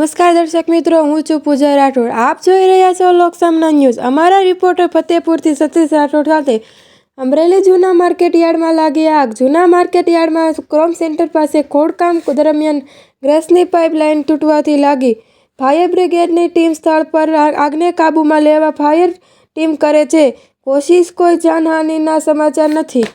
નમસ્કાર દર્શક મિત્રો, હું છું પૂજા રાઠોડ. આપ જોઈ રહ્યા છો લોકસામના ન્યૂઝ. અમારા રિપોર્ટર ફતેપુરથી સતીશ રાઠોડ સાથે. અમરેલી જૂના માર્કેટયાર્ડમાં લાગી આગ. જૂના માર્કેટ યાર્ડમાં ક્રોમ સેન્ટર પાસે ખોડકામ દરમિયાન ગ્રેસની પાઇપલાઇન તૂટવાથી લાગી. ફાયર બ્રિગેડની ટીમ સ્થળ પર આગને કાબૂમાં લેવા ફાયર ટીમ કરે છે. કોશિશ, કોઈ જાનહાનિના સમાચાર નથી.